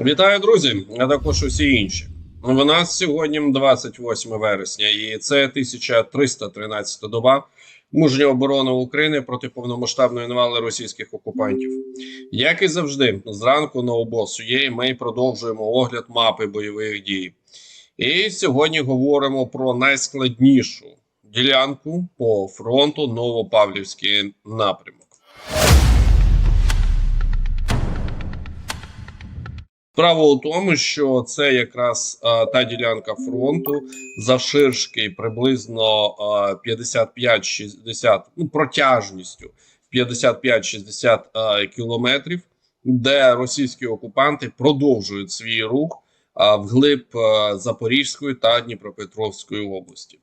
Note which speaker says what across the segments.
Speaker 1: Вітаю, друзі, а також усі інші. В нас сьогодні 28 вересня, і це 1313 доба мужньої оборони України проти повномасштабної навали російських окупантів. Як і завжди, зранку на обосу є, ми продовжуємо огляд мапи бойових дій. І сьогодні говоримо про найскладнішу ділянку по фронту Новопавлівський напрямок. Справа у тому, що це якраз а, та ділянка фронту завширшки приблизно а, 55-60, ну протяжністю 55-60 а, кілометрів, де російські окупанти продовжують свій рух а, вглиб а, Запорізької та Дніпропетровської області.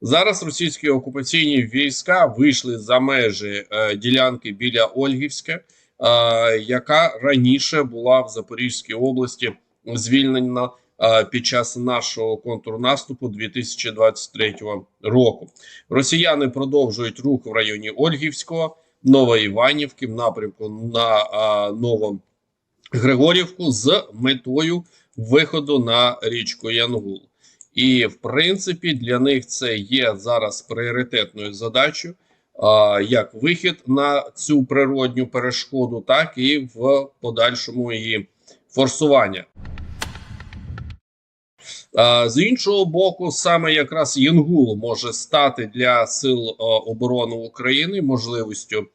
Speaker 1: Зараз російські окупаційні війська вийшли за межі е, ділянки біля Ольгівська, е, яка раніше була в Запорізькій області звільнена е, під час нашого контрнаступу 2023 року. Росіяни продовжують рух в районі Ольгівського, Новоіванівки в напрямку на е, Новогригорівку з метою виходу на річку Янгул. І в принципі для них це є зараз пріоритетною задачею, як вихід на цю природню перешкоду, так і в подальшому її форсування. З іншого боку, саме якраз Янгул може стати для сил оборони України можливістю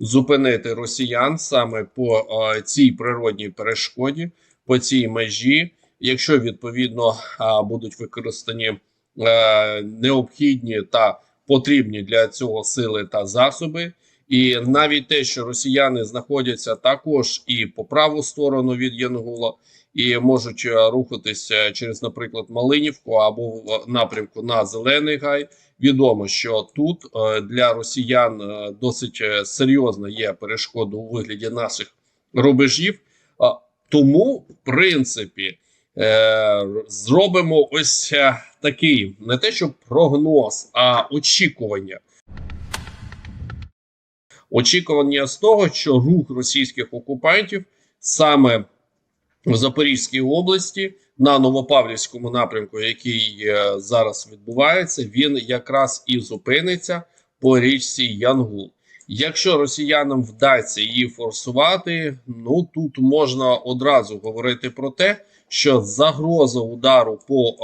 Speaker 1: зупинити росіян саме по цій природній перешкоді, по цій межі якщо відповідно будуть використані е, необхідні та потрібні для цього сили та засоби, і навіть те, що росіяни знаходяться також і по праву сторону від Янгула, і можуть е, рухатися через, наприклад, Малинівку або в напрямку на Зелений Гай. Відомо, що тут е, для росіян е, досить серйозна є перешкода у вигляді наших рубежів. Тому, в принципі, е, зробимо ось е, такий не те, що прогноз, а очікування. Очікування з того, що рух російських окупантів саме в Запорізькій області на Новопавлівському напрямку, який е, зараз відбувається, він якраз і зупиниться по річці Янгул. Якщо росіянам вдасться її форсувати, ну тут можна одразу говорити про те, що загроза удару по е,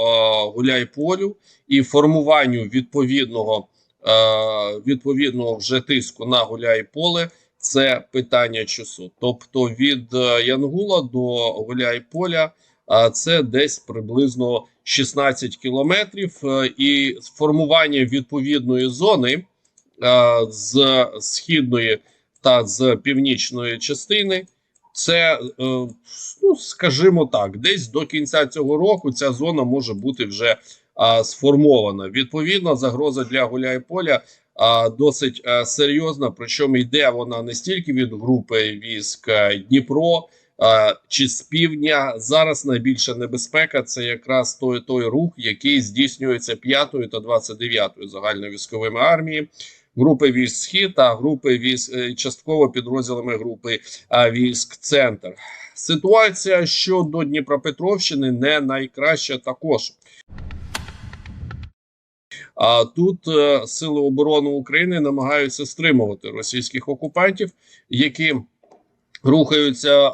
Speaker 1: гуляйполю і формуванню відповідного е, відповідного вже тиску на гуляйполе – це питання часу. Тобто від е, Янгула до гуляйполя е, це десь приблизно 16 кілометрів, е, і формування відповідної зони е, з східної та з північної частини. Це, е, ну скажімо так, десь до кінця цього року ця зона може бути вже сформована. Відповідно, загроза для Гуляйполя а, досить а, серйозна. Причому йде вона не стільки від групи військ Дніпро а, чи з півдня. Зараз найбільша небезпека це якраз той той рух, який здійснюється 5 та 29 загальновійськовими армії групи військ Схід та групи військ е, частково підрозділами групи військ Центр. Ситуація щодо Дніпропетровщини не найкраща також. А тут е, сили оборони України намагаються стримувати російських окупантів, які рухаються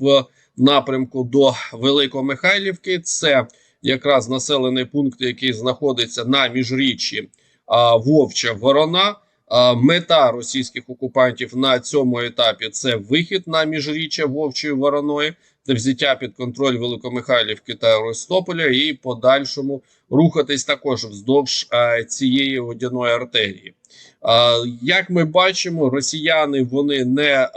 Speaker 1: в напрямку до Великомихайлівки. Це якраз населений пункт, який знаходиться на міжріччі Вовча Ворона. Мета російських окупантів на цьому етапі це вихід на міжріччя Вовчої Вороної, та взяття під контроль Великомихайлівки та Ростополя, і подальшому рухатись також вздовж цієї водяної артерії. Як ми бачимо, росіяни вони не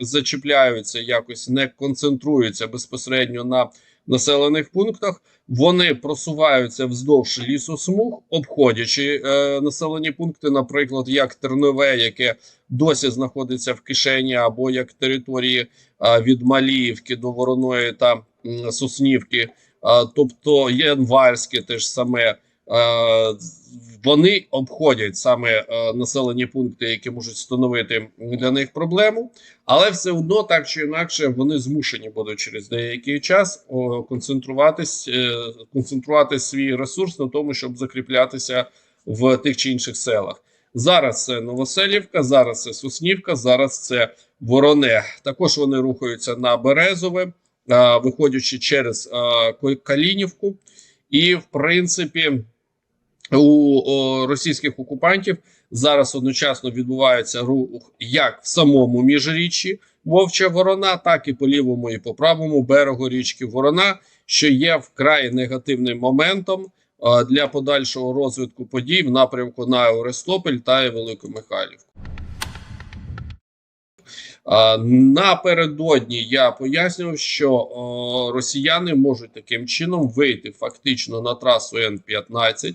Speaker 1: зачіпляються, якось не концентруються безпосередньо на населених пунктах. Вони просуваються вздовж лісосмуг, обходячи е, населені пункти, наприклад, як Тернове, яке досі знаходиться в кишені, або як території е, від Маліївки до Вороної та е, Соснівки, е, тобто Январське теж саме. Вони обходять саме е, населені пункти, які можуть становити для них проблему, але все одно так чи інакше вони змушені будуть через деякий час концентруватись, е, концентрувати свій ресурс на тому, щоб закріплятися в тих чи інших селах. Зараз це Новоселівка, зараз це Соснівка, зараз це Вороне. Також вони рухаються на Березове, е, виходячи через е, Калінівку, і в принципі у російських окупантів зараз одночасно відбувається рух як в самому міжріччі Вовча Ворона, так і по лівому і по правому берегу річки Ворона, що є вкрай негативним моментом для подальшого розвитку подій в напрямку на Орестопель та Велику Михайлівку. Напередодні я пояснював, що росіяни можуть таким чином вийти фактично на трасу Н-15,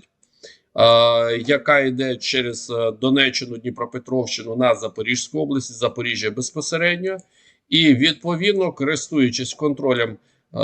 Speaker 1: яка йде через е, Донеччину, Дніпропетровщину на Запорізьку область, Запоріжжя безпосередньо, і відповідно користуючись контролем е,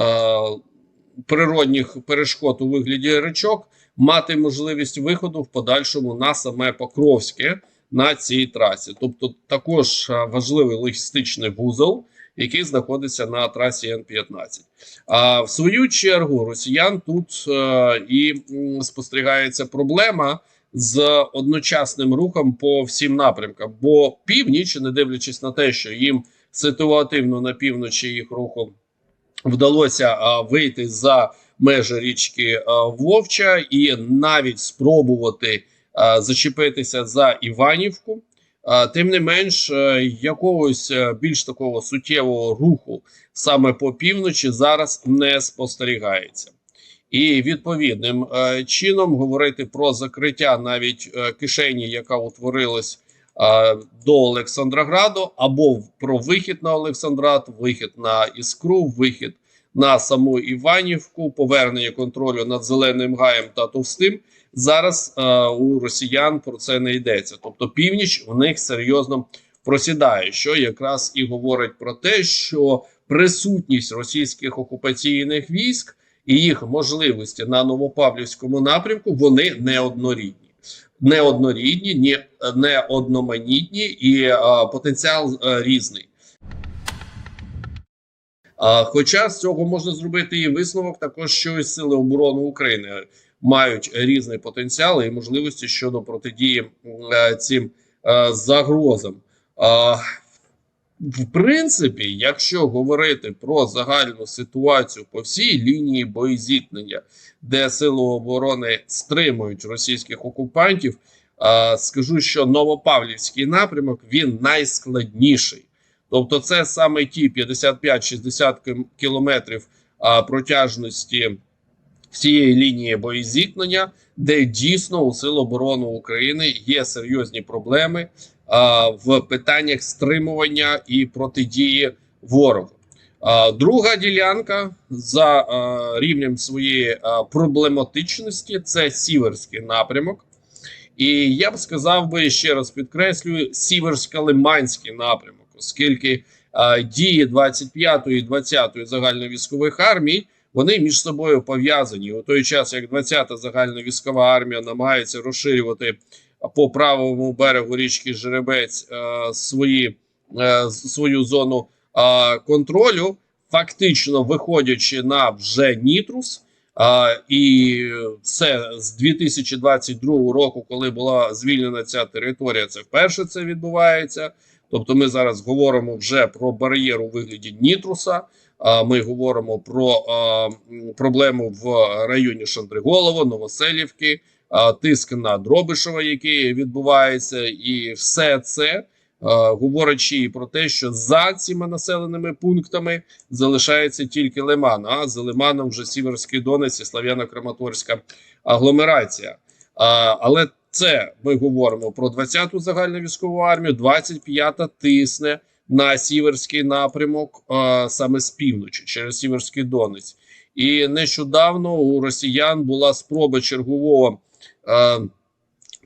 Speaker 1: природних перешкод у вигляді речок, мати можливість виходу в подальшому на саме Покровське на цій трасі, тобто також е, важливий логістичний вузол який знаходиться на трасі Н-15. А в свою чергу росіян тут е, і спостерігається проблема з одночасним рухом по всім напрямкам. Бо північ, не дивлячись на те, що їм ситуативно на півночі їх рухом вдалося вийти за межі річки Вовча і навіть спробувати зачепитися за Іванівку. Тим не менш, е, якогось е, більш такого суттєвого руху саме по півночі зараз не спостерігається. І відповідним е, чином говорити про закриття навіть кишені, яка утворилась до Олександрограду, або про вихід на Олександрат, вихід на Іскру, вихід на саму Іванівку, повернення контролю над Зеленим Гаєм та Товстим. Зараз е, у росіян про це не йдеться. Тобто, північ в них серйозно просідає, що якраз і говорить про те, що присутність російських окупаційних військ і їх можливості на Новопавлівському напрямку вони неоднорідні. Неоднорідні, ні не одноманітні і а, е, потенціал а, е, різний. А, Хоча з цього можна зробити і висновок, також що і сили оборони України мають різний потенціал і можливості щодо протидії е, цим е, загрозам. В принципі, якщо говорити про загальну ситуацію по всій лінії боєзіткнення, де сили оборони стримують російських окупантів, скажу, що Новопавлівський напрямок він найскладніший. Тобто, це саме ті 55-60 кілометрів протяжності всієї лінії боєзіткнення, де дійсно у Сил оборони України є серйозні проблеми а, в питаннях стримування і протидії ворогу. А, друга ділянка за а, рівнем своєї а, проблематичності це сіверський напрямок. І я б сказав би ще раз підкреслюю сіверсько-лиманський напрямок, оскільки а, дії 25-ї і 20-ї загальновійськових армій вони між собою пов'язані у той час, як 20-та загальна військова армія намагається розширювати по правому берегу річки Жеребець е, свої, е, свою зону е, контролю, фактично виходячи на вже Нітрус. Uh, і це з 2022 року, коли була звільнена ця територія, це вперше це відбувається. Тобто, ми зараз говоримо вже про бар'єр у вигляді Нітруса ми говоримо про проблему в районі Шандриголово, Новоселівки, тиск на Дробишева, який відбувається, і все це. Говорячи про те, що за цими населеними пунктами залишається тільки Лиман, а за Лиманом вже Сіверський Донець і Слав'яно-Краматорська агломерація. Але це ми говоримо про 20-ту загальну військову армію, 25-та тисне на сіверський напрямок, а, саме з півночі, через Сіверський Донець. І нещодавно у росіян була спроба чергового а,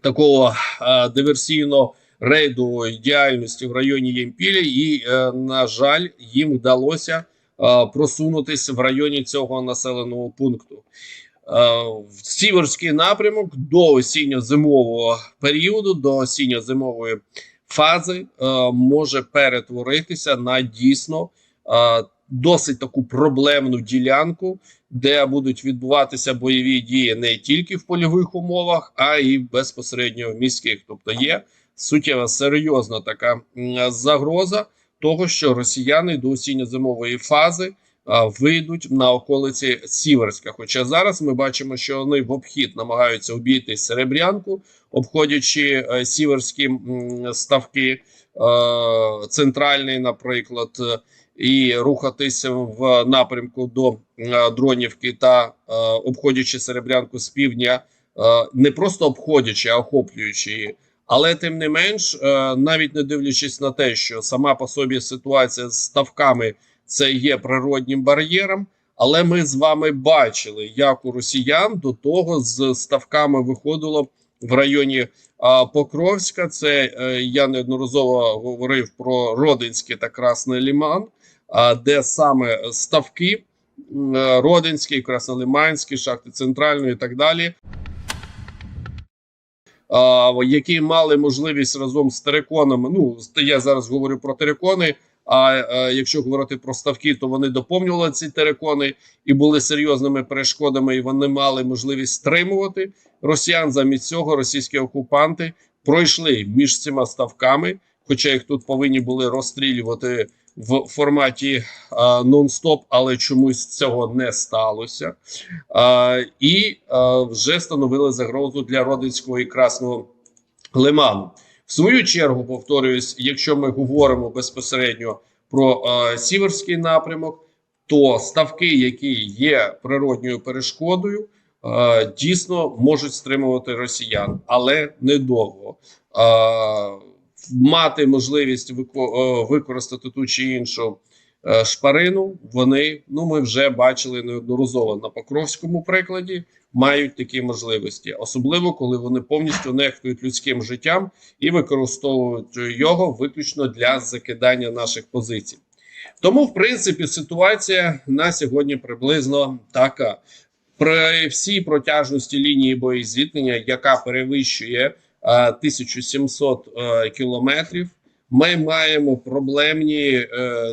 Speaker 1: такого а, диверсійно рейдової діяльності в районі Ємпілі, і, а, е, на жаль, їм вдалося а, просунутися в районі цього населеного пункту. в сіверський напрямок до осінньо-зимового періоду, до осінньо-зимової фази е, може перетворитися на дійсно е, досить таку проблемну ділянку, де будуть відбуватися бойові дії не тільки в польових умовах, а й безпосередньо в міських. Тобто є суттєва серйозна така загроза того, що росіяни до осінньо-зимової фази вийдуть на околиці Сіверська. Хоча зараз ми бачимо, що вони в обхід намагаються обійти Серебрянку, обходячи е, сіверські ставки, е, центральний, наприклад, і рухатися в напрямку до е, Дронівки та обходячи Серебрянку з півдня, не просто обходячи, а охоплюючи її. Але тим не менш, навіть не дивлячись на те, що сама по собі ситуація з ставками це є природнім бар'єром. Але ми з вами бачили, як у росіян до того з ставками виходило в районі а, Покровська. Це е, я неодноразово говорив про Родинський та Красний Ліман, а, де саме ставки е, Родинський, Краснолиманський, шахти Центральної і так далі. Які мали можливість разом з териконами. Ну, я зараз говорю про терикони. А е, якщо говорити про ставки, то вони доповнювали ці терикони і були серйозними перешкодами, і вони мали можливість стримувати росіян. Замість цього російські окупанти пройшли між цими ставками, хоча їх тут повинні були розстрілювати в форматі е, нон-стоп, але чомусь цього не сталося. Е, і е, вже становили загрозу для Родинського і Красного Лиману. Свою чергу повторююсь, якщо ми говоримо безпосередньо про е, сіверський напрямок, то ставки, які є природньою перешкодою, е, дійсно можуть стримувати росіян, але недовго. Е, мати можливість е, використати ту чи іншу е, шпарину, вони ну ми вже бачили неодноразово на Покровському прикладі. Мають такі можливості, особливо коли вони повністю нехтують людським життям і використовують його виключно для закидання наших позицій. Тому, в принципі, ситуація на сьогодні приблизно така. При всій протяжності лінії боєзіткнення, яка перевищує е, 1700 е, кілометрів, ми маємо проблемні е,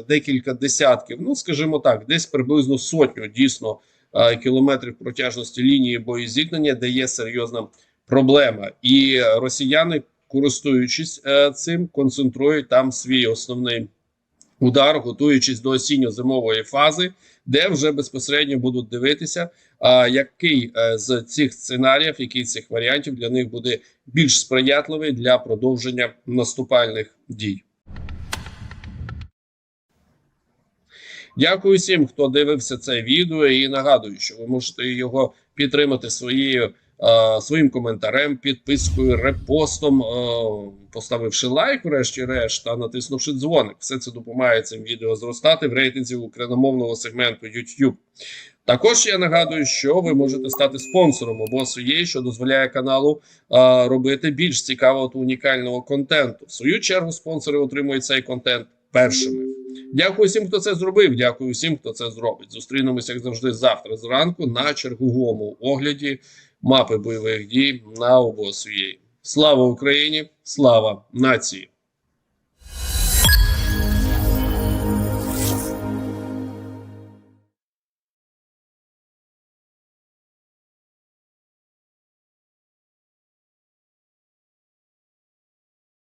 Speaker 1: декілька десятків, ну скажімо так, десь приблизно сотню дійсно е, кілометрів протяжності лінії боєзіткнення, де є серйозна проблема, і росіяни, користуючись е, цим, концентрують там свій основний удар, готуючись до осінньо-зимової фази, де вже безпосередньо будуть дивитися, а, який е, з цих сценаріїв, який з цих варіантів для них буде більш сприятливий для продовження наступальних дій. Дякую всім, хто дивився це відео, і нагадую, що ви можете його підтримати своєю е, своїм коментарем, підпискою, репостом, е, поставивши лайк, врешті-решт, та натиснувши дзвоник. Все це допомагає цим відео зростати в рейтинзі україномовного сегменту YouTube. Також я нагадую, що ви можете стати спонсором обосу є, що дозволяє каналу е, робити більш цікавого та унікального контенту. В свою чергу спонсори отримують цей контент першими. Дякую всім, хто це зробив. Дякую всім, хто це зробить. Зустрінемося, як завжди, завтра зранку на черговому огляді мапи бойових дій на обосвії. Слава Україні! Слава нації!